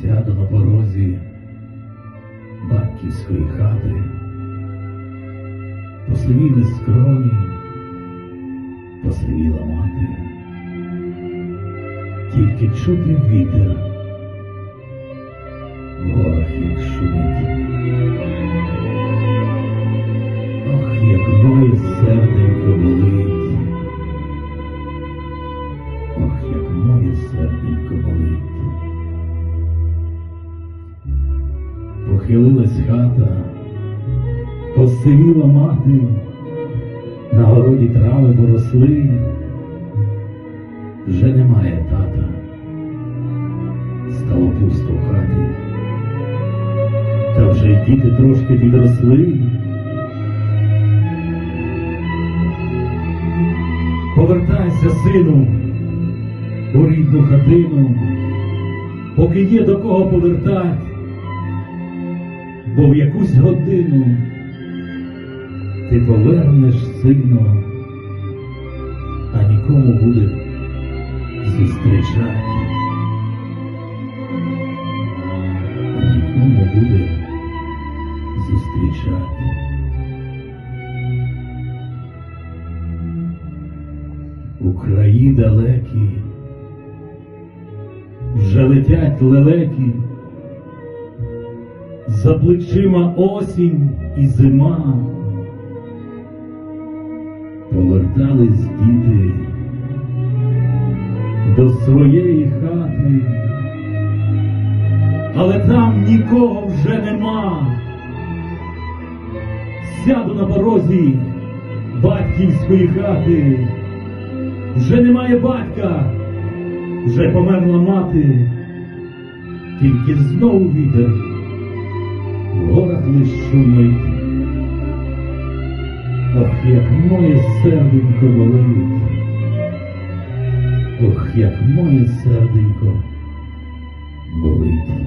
Сяду на порозі батьківської хати, посивіли скроні, посивіла мати, тільки чути вітер, в горах як шумить. Похилилась хата, посивіла мати, на городі трави поросли, вже немає тата, стало пусто в хаті, та вже й діти трошки підросли. Повертайся, сину, у рідну хатину, поки є до кого повертать, бо в якусь годину ти повернеш сину, а нікому буде зустрічати, а нікому буде зустрічати. У краї далекі вже летять лелеки, за плечима осінь і зима. Повертались діти до своєї хати, але там нікого вже нема. Сяду на порозі батьківської хати. Вже немає батька, вже померла мати, тільки знову вітер в горах лиш шумить. Ох, як моє серденько болить, ох, як моє серденько болить.